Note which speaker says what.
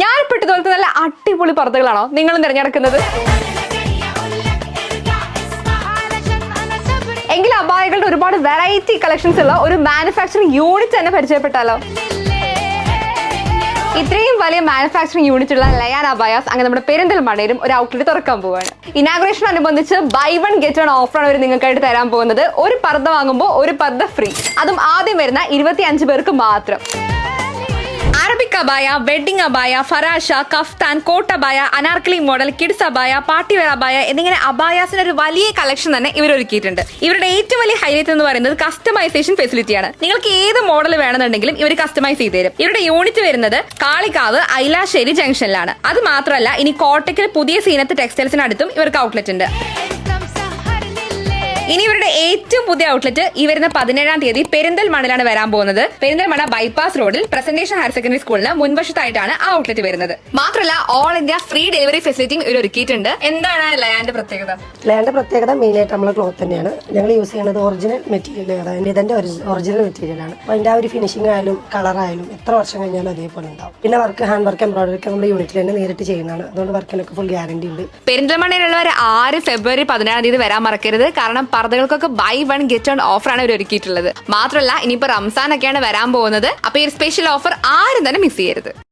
Speaker 1: ഞാൻ പെട്ടതുപോലത്തെ നല്ല അടിപൊളി പർദ്ദകളാണോ? നിങ്ങളും തിരഞ്ഞെടുക്കുന്നത്. എങ്കിൽ അബായകളുടെ ഒരുപാട് വെറൈറ്റി കളക്ഷൻസ് ഉള്ള ഒരു മാനുഫാക്ചറിംഗ് യൂണിറ്റ് തന്നെ പരിചയപ്പെട്ടാലോ? ഇത്രയും വലിയ മാനുഫാക്ചറിംഗ് യൂണിറ്റ് ഉള്ള ലയാൻ അബായാസ് അങ്ങനെ നമ്മുടെ പെരിന്തൽമണ്ണയിലും ഒരു ഔട്ട്ലെറ്റ് തുറക്കാൻ പോവാണ്. ഇനാഗ്രേഷൻ അനുബന്ധിച്ച് ബൈ വൺ ഗെറ്റ് വൺ ഓഫറാണ് അവർ നിങ്ങൾക്കായിട്ട് തരാൻ പോകുന്നത്. ഒരു പർദ്ദ വാങ്ങുമ്പോൾ ഒരു പർദ്ദ ഫ്രീ അതും ആദ്യം വരുന്ന ഇരുപത്തി അഞ്ച് പേർക്ക് മാത്രം. അറബിക് അബായ വെഡിംഗ് അബായ ഫറാഷ കഫ്താൻ കോട്ടബായ അനാർക്കലി മോഡൽ കിഡ്സ് അബായ പാർട്ടി വെയർ അബായ എന്നിങ്ങനെ അബായാസിന്റെ ഒരു വലിയ കളക്ഷൻ തന്നെ ഇവർ ഒരുക്കിയിട്ടുണ്ട്. ഇവരുടെ ഏറ്റവും വലിയ ഹൈലൈറ്റ് എന്ന് പറയുന്നത് കസ്റ്റമൈസേഷൻ ഫെസിലിറ്റിയാണ് നിങ്ങൾക്ക് ഏത് മോഡൽ വേണമെന്നുണ്ടെങ്കിലും ഇവർ കസ്റ്റമൈസ് ചെയ്ത് തരും. ഇവരുടെ യൂണിറ്റ് വരുന്നത് കാളിക്കാവ് ഐലാശ്ശേരി ജംഗ്ഷനിലാണ് അത് മാത്രമല്ല ഇനി കോട്ടയ്ക്കൽ പുതിയ സീനത്ത് ടെക്സ്റ്റൈൽസിനടുത്തും ഇവർക്ക് ഔട്ട്ലെറ്റ് ഉണ്ട്. ഇനി ഇവരുടെ ഏറ്റവും പുതിയ ഔട്ട്ലെറ്റ് ഈ വരുന്ന പതിനേഴാം തീയതി പെരിന്തൽമണ്ണയിലാണ് വരാൻ പോകുന്നത്. പെരിന്തൽമണ്ണ ബൈപ്പാസ് റോഡിൽ പ്രസന്റേഷൻ ഹയർ സെക്കൻഡറി സ്കൂളിന് മുൻവശത്തായിട്ടാണ് ആ ഔട്ട്ലെറ്റ് വരുന്നത്. മാത്രമല്ല ഓൾ ഇന്ത്യ ഫ്രീ ഡെലിവറി ഫെസിലിറ്റിയും ഇവർ ഒരുക്കിയിട്ടുണ്ട്. എന്താണ് ലയാന്റെ പ്രത്യേകത?
Speaker 2: ലയാന്റെ പ്രത്യേകത മെയിൻ ആയിട്ട് നമ്മുടെ ക്ലോത്ത് തന്നെയാണ്. ഞങ്ങൾ യൂസ് ചെയ്യുന്നത് ഒറിജിനൽ മെറ്റീരിയൽ അതായത് ഇതിന്റെ ഒറിജിനൽ മെറ്റീരിയലാണ് ആണ്. അതിന്റെ ആ ഒരു ഫിനിഷിംഗ് ആയാലും കളർ ആയാലും എത്ര വർഷം കഴിഞ്ഞാലും അതേപോലെ ഉണ്ടാവും. പിന്നെ വർക്ക് ഹാൻഡ് വർക്ക് എംബ്രോയിഡറി ഒക്കെ നമ്മുടെ യൂണിറ്റിൽ തന്നെ നേരിട്ട് ചെയ്യുന്നതാണ്. അതുകൊണ്ട് വർക്കിനൊക്കെ ഫുൾ ഗ്യാരണ്ടി ഉണ്ട്.
Speaker 1: പെരിന്തൽമണ്ണയിലുള്ളവർ ആറ് ഫെബ്രുവരി പതിനേഴാം തീയതി വരാൻ മറക്കരുത്. കാരണം പർദ്ദകൾക്കൊക്കെ ബൈ വൺ ഗെറ്റ് വൺ ഓഫറാണ് ഇവർ ഒരുക്കിയിട്ടുള്ളത്. മാത്രമല്ല ഇനിയിപ്പോ റംസാൻ ഒക്കെയാണ് വരാൻ പോകുന്നത്. അപ്പൊ ഈ സ്പെഷ്യൽ ഓഫർ ആരും തന്നെ മിസ് ചെയ്യരുത്.